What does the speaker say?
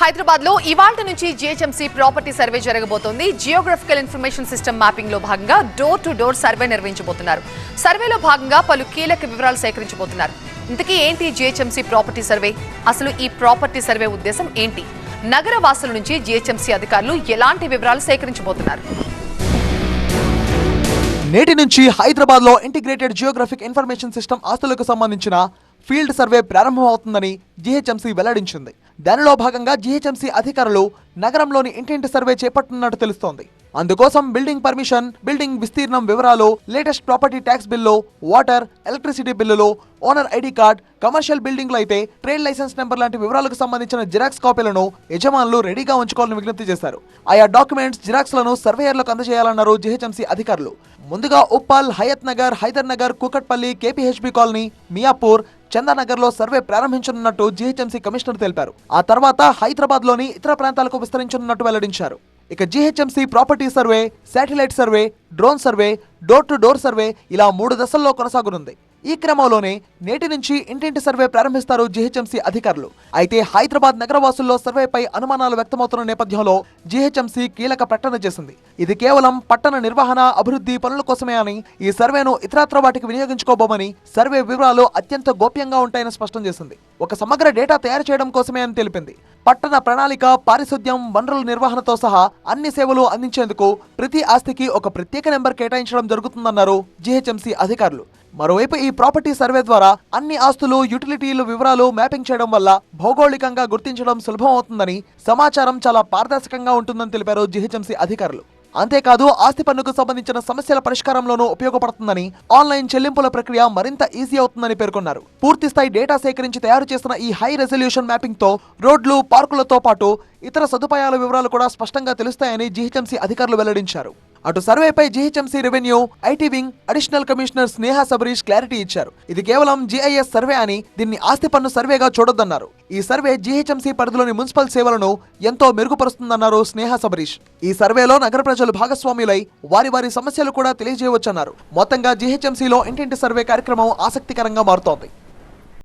హైదరాబాద్లో ఇవాళ నుంచి జిహెచ్ఎంసీ ప్రాపర్టీ సర్వే జరగబోతోంది. జియోగ్రఫికల్ ఇన్ఫర్మేషన్ సిస్టమ్ మ్యాపింగ్లో భాగంగా డోర్ టు డోర్ సర్వే నిర్వహించబోతున్నారు. సర్వేలో భాగంగా పలు కీలక వివరాలు సేకరించబోతున్నారు. ఇంతకీ ఏంటి జిహెచ్ఎంసీ ప్రాపర్టీ సర్వే? అసలు ఈ ప్రాపర్టీ సర్వే ఉద్దేశం ఏంటి? నగర వాసుల నుంచి జిహెచ్ఎంసీ అధికారులు ఎలాంటి వివరాలు సేకరించబోతున్నారు? నేటి నుంచి హైదరాబాద్లో ఇంటిగ్రేటెడ్ జియోగ్రఫిక్ ఇన్ఫర్మేషన్ సిస్టమ్ ఆస్తులకు సంబంధించిన ఫీల్డ్ సర్వే ప్రారంభమవుతుందని జిహెచ్ఎంసీ వెల్లడించింది. దానిలో భాగంగా జీహెచ్ఎంసీ అధికారులు నగరంలోని ఇంటింటి సర్వే చేపట్టనున్నట్టు తెలుస్తోంది. అందుకోసం బిల్డింగ్ పర్మిషన్ బిల్డింగ్ విస్తీర్ణం వివరాలు latest property tax bill water electricity బిల్లులు ఓనర్ ఐడి కార్డ్ కమర్షియల్ బిల్డింగ్లు అయితే ట్రేడ్ లైసెన్స్ నెంబర్ లాంటి వివరాలకు సంబంధించిన జిరాక్స్ కాపీలను యజమానులు రెడీగా ఉంచుకోవాలని విజ్ఞప్తి చేశారు. ఆయా డాక్యుమెంట్స్ జిరాక్స్లను సర్వేయర్లకు అందజేయాలన్నారు జీహెచ్ఎంసీ అధికారులు. ముందుగా ఉప్పల్ హయత్ నగర్ హైదర్ నగర్ కూకట్పల్లి కేపీహెచ్బి కాలనీ మియాపూర్ చందానగర్లో సర్వే ప్రారంభించనున్నట్టు జీహెచ్ఎంసీ కమిషనర్ తెలిపారు. ఆ తర్వాత హైదరాబాద్లోని ఇతర ప్రాంతాలకు విస్తరించనున్నట్టు వెల్లడించారు. ఇక GHMC property survey satellite survey drone survey door to door survey ఇలా మూడు దశల్లో కొనసాగనుంది. ఈ క్రమంలోనే నేటి నుంచి ఇంటింటి సర్వే ప్రారంభిస్తారు జీహెచ్ఎంసీ అధికారులు. అయితే హైదరాబాద్ నగరవాసుల్లో సర్వేపై అనుమానాలు వ్యక్తమవుతున్న నేపథ్యంలో జీహెచ్ఎంసీ కీలక ప్రకటన చేసింది. ఇది కేవలం పట్టణ నిర్వహణ అభివృద్ధి పనుల కోసమే అని ఈ సర్వేను ఇతరత్ర వాటికి వినియోగించుకోబోమని సర్వే వివరాలు అత్యంత గోప్యంగా ఉంటాయని స్పష్టం చేసింది. ఒక సమగ్ర డేటా తయారు చేయడం కోసమే అని తెలిపింది. పట్టణ ప్రణాళిక పారిశుద్ధ్యం వనరుల నిర్వహణతో సహా అన్ని సేవలు అందించేందుకు ప్రతి ఆస్తికి ఒక ప్రత్యేక నెంబర్ కేటాయించడం జరుగుతుందన్నారు జీహెచ్ఎంసీ అధికారులు. మరోవైపు ఈ ప్రాపర్టీ సర్వే ద్వారా అన్ని ఆస్తులు యూటిలిటీలు వివరాలు మ్యాపింగ్ చేయడం వల్ల భౌగోళికంగా గుర్తించడం సులభం అవుతుందని సమాచారం చాలా పారదర్శకంగా ఉంటుందని తెలిపారు జీహెచ్ఎంసీ అధికారులు. అంతేకాదు ఆస్తి పన్నుకు సంబంధించిన సమస్యల పరిష్కారంలోనూ ఉపయోగపడుతుందని ఆన్లైన్ చెల్లింపుల ప్రక్రియ మరింత ఈజీ అవుతుందని పేర్కొన్నారు. పూర్తి స్థాయి డేటా సేకరించి తయారు చేసిన ఈ హై రెజల్యూషన్ మ్యాపింగ్తో రోడ్లు పార్కులతో పాటు ఇతర సదుపాయాల వివరాలు కూడా స్పష్టంగా తెలుస్తాయని జీహెచ్ఎంసీ అధికారులు వెల్లడించారు. అటు సర్వేపై GHMC revenue IT wing additional commissioner Sneha Sabarish clarity ఇచ్చారు. ఇది కేవలం జీఐఎస్ సర్వే అని దీన్ని ఆస్తి పన్ను సర్వేగా చూడొద్దన్నారు. ఈ సర్వే జీహెచ్ఎంసీ పరిధిలోని మున్సిపల్ సేవలను ఎంతో మెరుగుపరుస్తుందన్నారు స్నేహ సబరీష్. ఈ సర్వేలో నగర ప్రజలు భాగస్వాములై వారి వారి సమస్యలు కూడా తెలియజేయవచ్చన్నారు. మొత్తంగా జీహెచ్ఎంసీలో ఇంటింటి సర్వే కార్యక్రమం ఆసక్తికరంగా మారుతోంది.